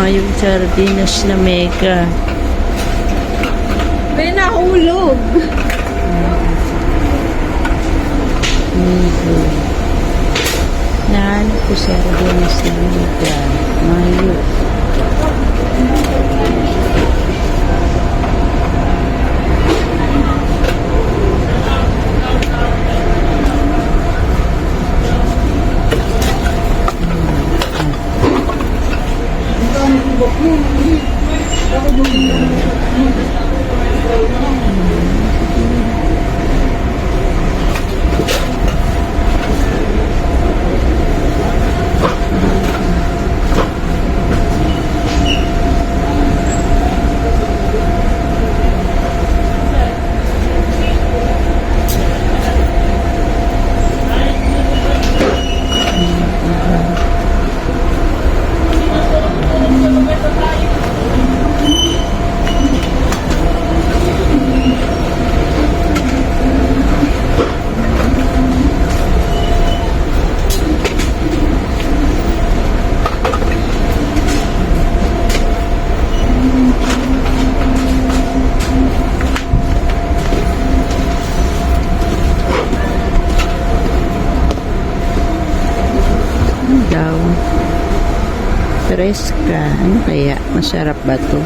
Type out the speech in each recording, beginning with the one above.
Mga yung sardinas na mega. May nahulog. Mega. Nahanap ko sardinas na mega. Mayo. Ano daw? Preska. Ano kaya? Masarap ba to?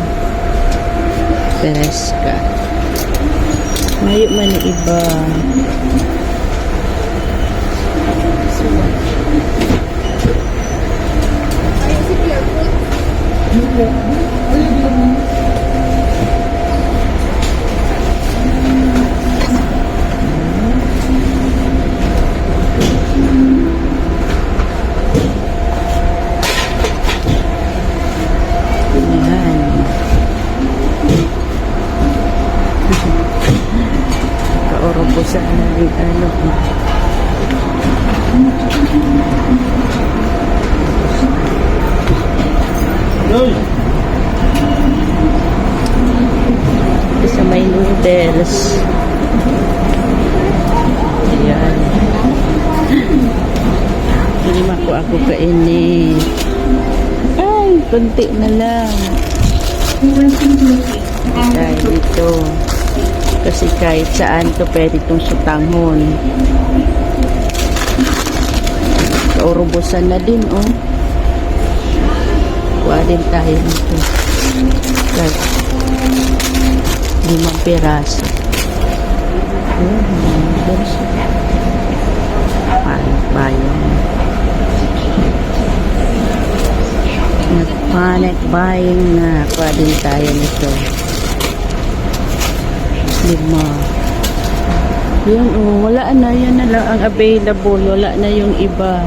Preska. Mayo man iba. Ay, si Pierre Ayan. Kaurubusan na rin ano. Sa may noodles. Ayan. Lima ko ako kainin. Ay, konti na lang. Dahil dito. Kasi kahit saan to pwede itong sutanghon. Kaurubusan na din, oh. Kuha din tayo nito. Kahit limang piraso. Oh, noodles. Panic buying. Na. Kuha din tayo nito. Lima. Yun, oh, wala na. Yan na lang ang available. Wala na yung iba.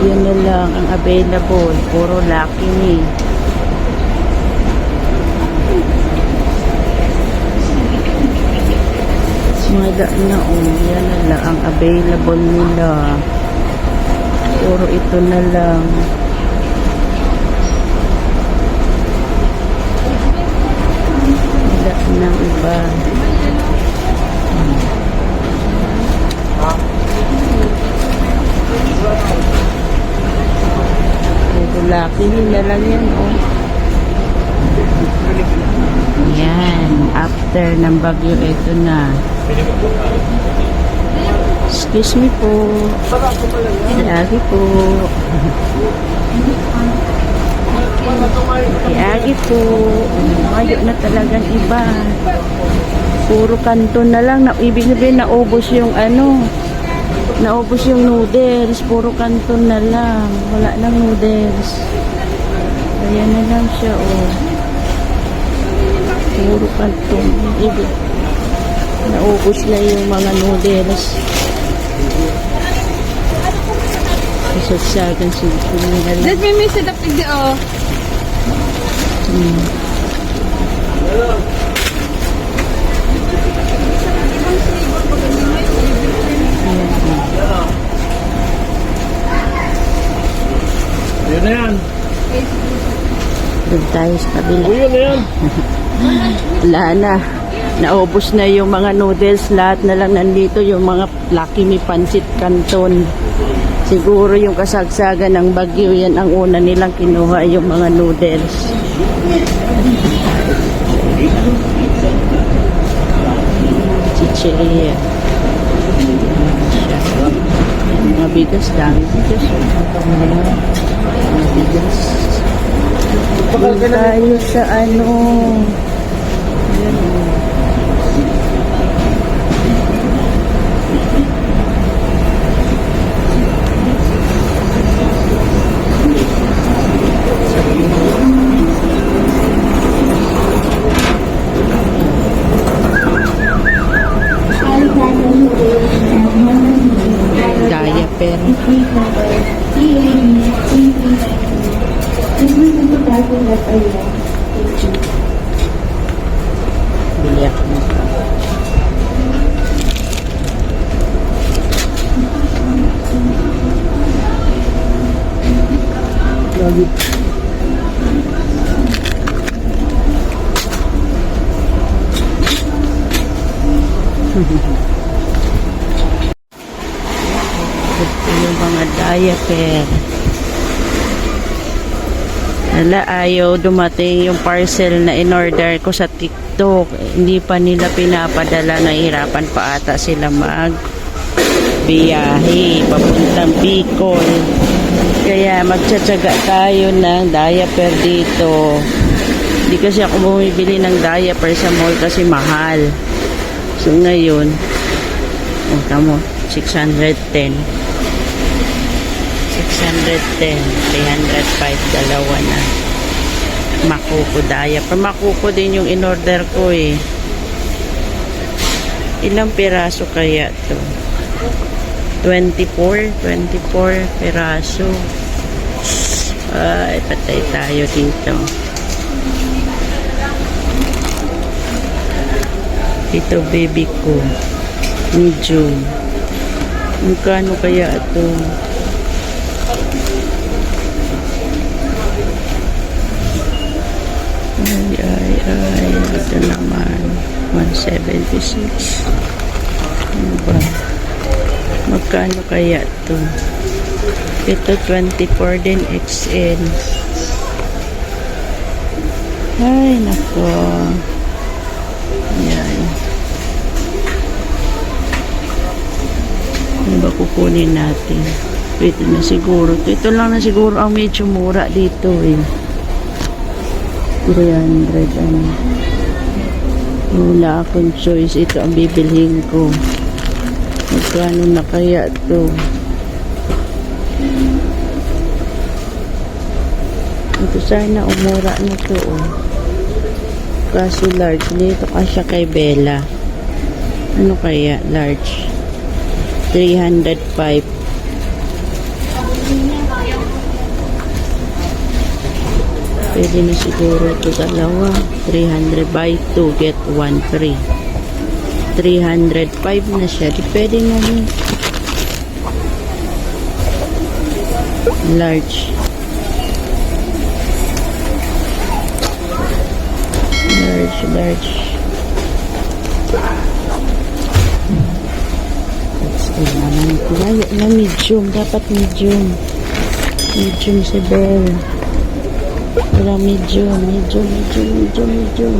Yan na lang ang available. Puro lucky ni. Wala na, oh. Yan na lang ang available nila. Puro ito na lang. Wala nang iba. Ito lucky nila lang yan, oh. Yan. After ng bagyo, ito na. Excuse me po. Lagi po. Lagi po. Mayo na talagang iba. Puro kanto na lang. Na, ibig sabihin, naubos yung ano. Naubos yung noodles. Puro kanton na lang. Wala nang noodles. Ayan na lang siya, oh. Puro kanton. Ibig. Naubos na yung mga noodles. Kasagsagan siguro nila. Dad, may may silap hindi oh. Hmm. Yun na yan. Doon tayo sa kabila. O yun na yan. Wala na. Naubos na yung mga noodles. Lahat na lang nandito yung mga Lucky Me Pancit Canton. Siguro yung kasagsagan ng bagyo, yan ang una nilang kinuha yung mga noodles. Chicheria. Mga bigas, dami bigas. Mga bigas. Tayo sa ano. Ayan, mga diaper. Wala, ayaw dumating yung parcel na in-order ko sa TikTok. Hindi pa nila pinapadala. Nahihirapan pa ata sila mag biyahe papuntang Bicol. Kaya magtsatsaga tayo ng diaper dito. Hindi kasi ako bumibili ng diaper sa mall kasi mahal. So ngayon, oh, kamo, 610. 610, 305, dalawa na. Makuko diaper. Makuko din yung in-order ko eh. Ilang piraso kaya to? 24, 24 piraso. Ay, patay tayo dito. Ito baby ko. Medium. Magkano kaya ito? Ay, ay. Ito naman. 176. Ano ba? Magkano kaya to? Ito 24 din XL. Ay, nako. Yan. Ano ba kukunin natin? Ito na siguro. Ito lang na siguro ang medyo mura dito eh. 300 ano. Wala akong choice. Ito ang bibilhin ko. Magkano na kaya to? Ito sana umura na to oh. Kaso large. Dito kasya kay Bella. Ano kaya? Large. 305. Pwede na siguro ito dalawa. 300 buy 2 get 1 free. 305 na siya. Di pwede na rin. Large. Large, large. Still naman. Layo medium. Dapat medium. Medium si Belle. Wala medium, medium, medium, medium, medium.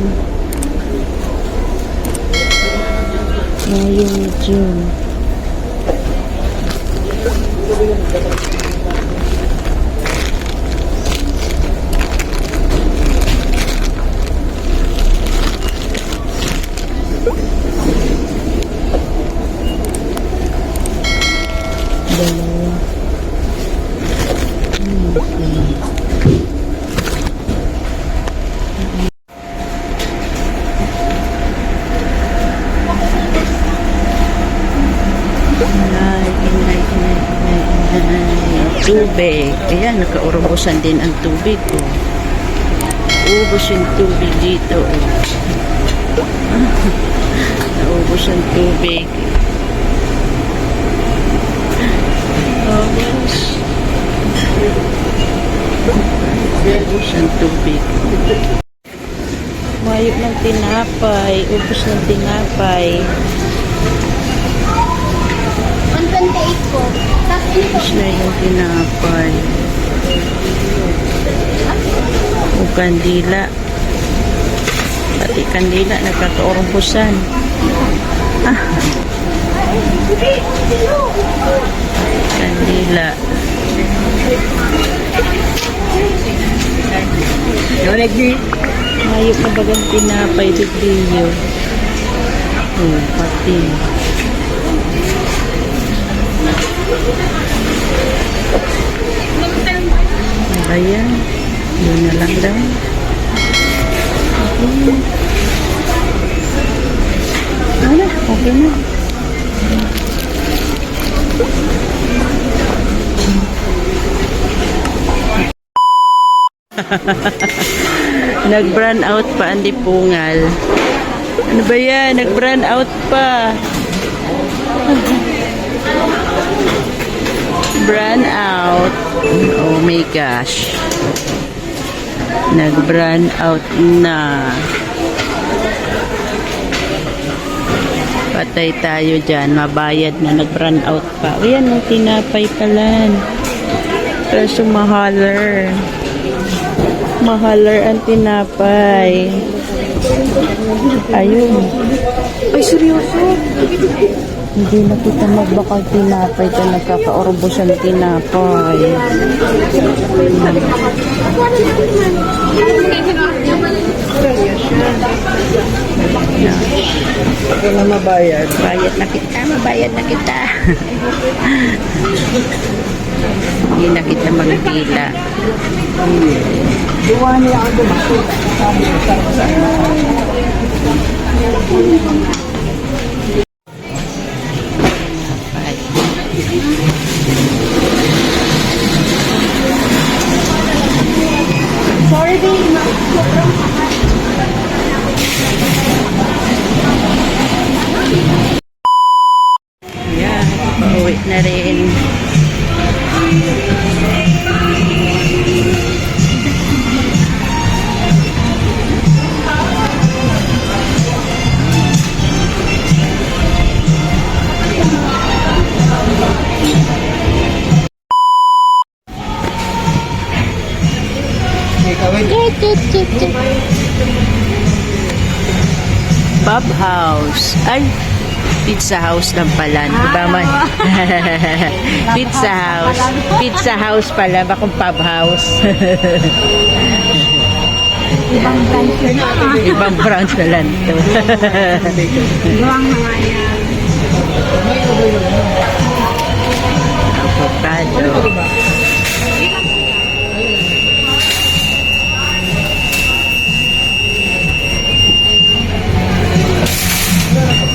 Ngayon medium. dalawa. Nakaurubusan din ang tubig ko. Ubus yung tubig dito. oh. Naubos ang tubig. Ubus. Ubus ang tubig. Mayok ng tinapay. Ubus ng tinapay. 128 po. Tapos. Ubus na yung tinapay. O kandila. Pati kandila nagkakaurumpusan. Ah. Kandila. Hayop na bagang tinapay bigriyo. Oh, pati. Ano ba yan? Yun na lang daw. Okay. Wala, okay na. Nag-brand out pa ang dipungal. Ano ba yan? Nag-brand out pa. Brand out. Oh my gosh. Nag-brand out na. Patay tayo dyan. Mabayad na. Nag-brand out pa. O yan, oh, tinapay pala. Kaso mahaler. Mahaler ang tinapay. Ayun. Ay, seryoso? Hindi na kita magbakal tinapay ka nagkakaorbos ang tinapay. Ito na mabayad. Bayad na kita, mabayad na kita. Hindi na kita magpila. Duwa niya ako dumating. Sorry, babe. Yan, Pub House. Ay, Pizza House lang pala. Diba man? Pizza House. Pizza House pala. Bakong pub house. Ibang branch yun. Ibang branch na lang to. Buwang mga yan. Avocado. Yeah.